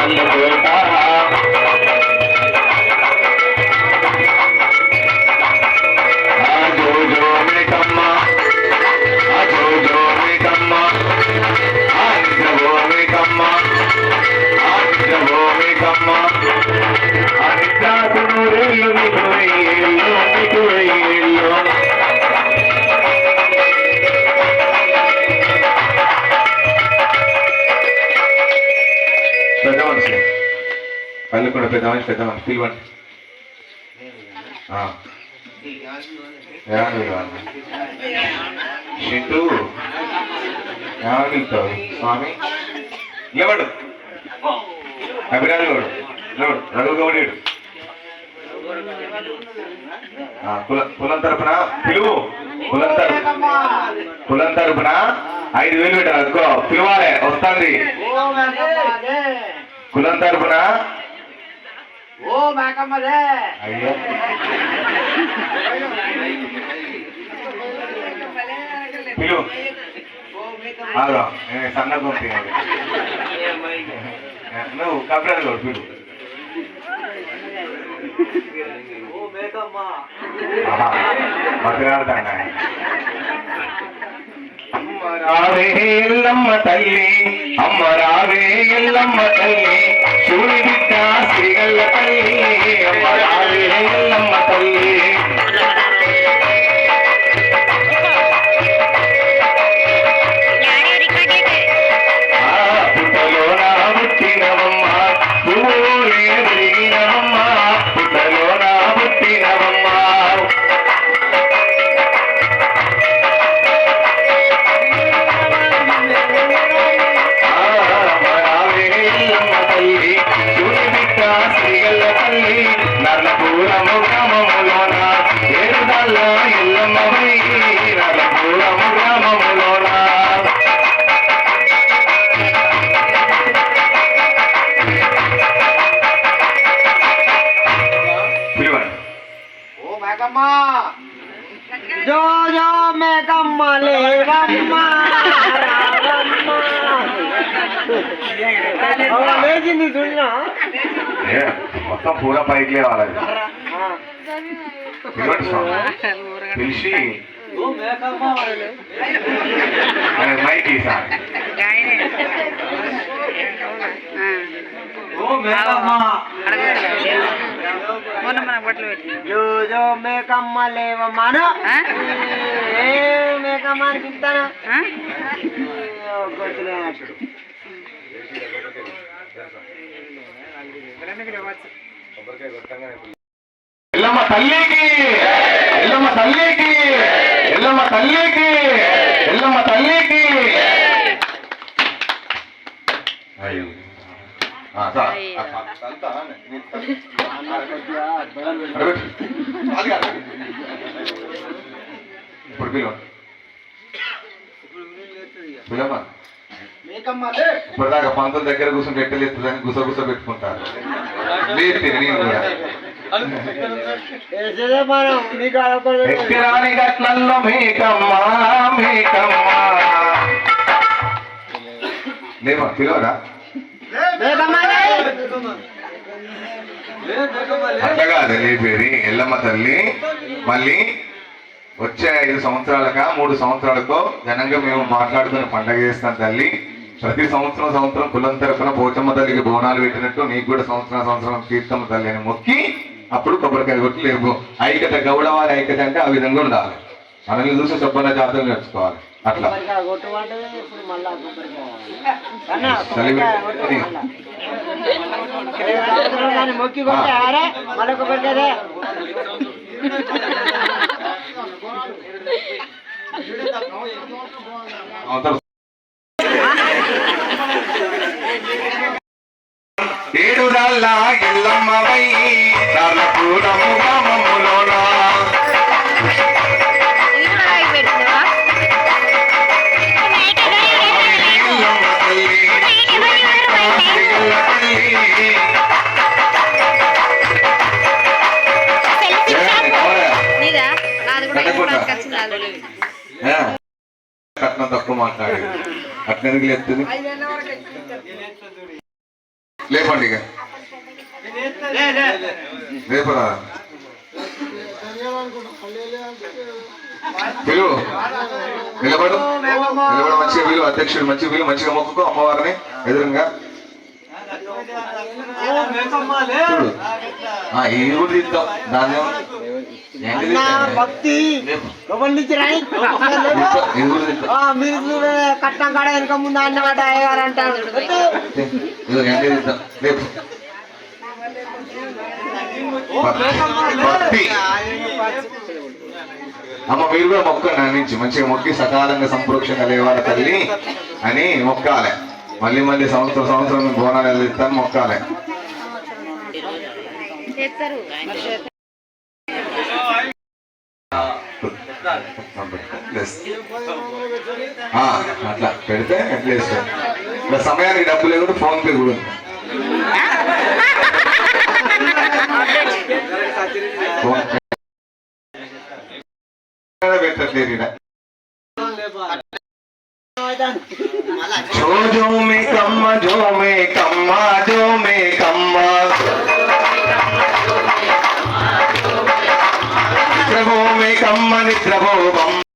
Thank you. కదలకుండా పెద్ద మనిషి పెద్ద మనిషి పిలవండి. ఆ. ఏమని పిలవాలి పిలుతావు స్వామి? లేవాడు అభిరాజు గౌడు లేవాడు రఘు గౌడీడు కుల కులం తరపున పిలువు. కులం తరపు కులం తరపున ఐదు వేలు పెట్టాలి. అనుకో పిలవాలి వస్తుంది. కులం తరపున ఓ మేకమ్మదే అయ్యో పిలువు ఓ మేకమ్మ ఆగా నేను సన్న పంపించాలి నువ్వు కపిరాజు గౌడు పిలువు ఓ మేకమ్మ మాట్లాడతాను రావే ఎల్లమ్మ తల్లి అమ్మ రావే ఎల్లమ్మ తల్లి శివుని బిడ్డ శ్రీగల్ల తల్లి అమ్మ రావే ఎల్లమ్మ తల్లి ఓ మేకమ్మ జో జో మేకమ్మ లేవమ్మ లేచింది చూడినా ఏ, మొత్తం పూర పైకి లేవాలి పిలవండి స్వామి పిలిచి ఓ మేకమ్మ ఆయన మైక్ ఈసారి ఓ మేకమ్మ మొన్న మన బట్టలు పెట్టి జో జో మేకమ్మ లేవమ్మను ఏ మేకమ్మ అని పిలుస్తాను ఎల్లమ్మ తల్లికి ఎల్లమ్మ తల్లికి ఎల్లమ్మ తల్లికి ఎల్లమ్మ తల్లికి అయ్యో ఇప్పుడు పిలవమ్మా ఇప్పటిదాకా పంతుల దగ్గర కూర్చొని పెట్టలేస్తుందని గుస గుస పెట్టుకుంటారు లేదు గట్లల్లో లేవా పిలవరా కాదు లేపేది ఎల్లమ్మ తల్లి. మళ్ళీ వచ్చే ఐదు సంవత్సరాలక మూడు సంవత్సరాలకో ఘనంగా మేము మాట్లాడుకుని పండగ చేస్తాం తల్లి. ప్రతి సంవత్సరం సంవత్సరం కులం తరఫున పోచమ్మ తల్లికి బోనాలు పెట్టినట్టు నీకు కూడా సంవత్సరం సంవత్సరం తీర్థమ్మ తల్లి అని మొక్కి అప్పుడు కొబ్బరికాయ కొట్టి లేవు ఐక్యత గౌడవారి ఐక్యత అంటే ఆ విధంగా ఉండాలి. మనల్ని చూసి చెప్పన్న జాతకం నేర్చుకోవాలి అట్లా. దాన్ని ఇప్పుడు మళ్ళా కొబ్బరికాయ మొక్కి ఏడు రాళ్ళ ఎల్లమ్మవై కట్నం తక్కువ మాట్లాడి కట్నం లేపుతుంది? లేపండి ఇక. లేపరా? పిలువు నిలబడు. నిలబడు మంచిగా వీలు. అధ్యక్షుడు మంచిగా వీలు. మంచిగా మొక్కుకో అమ్మవారిని ఎదురుగా. చూడు. ఆ, కూడా తీద్దాం. దాన్ని అన్నా? భక్తి. లోపల నుంచి రాయి? మీరు కట్నం కాడ వెనక ముందు అన్నమాట అయ్యగారు అంటాడు అమ్మ మీరు కూడా మొక్కండి నా నుంచి. మంచిగా మొక్కి సకాలంగా సంప్రోక్షంగా లేవాలి తల్లి అని మొక్కాలి. మళ్ళీ మళ్ళీ సంవత్సరం సంవత్సరం బోనాలు వెళ్తాను మొక్కాలి. అట్లా పెడితే ప్లేస్ ఇంకా సమయానికి డబ్బు లేకుండా ఫోన్ పే కూడా ఉంది ఫోన్ పే. పెట్టట్లేదు ఈడ. जो जो में कम्मा जो में कम्मा जो में कम्मा నిద్రభూమి కమ్మ నిద్రభూమమ్మ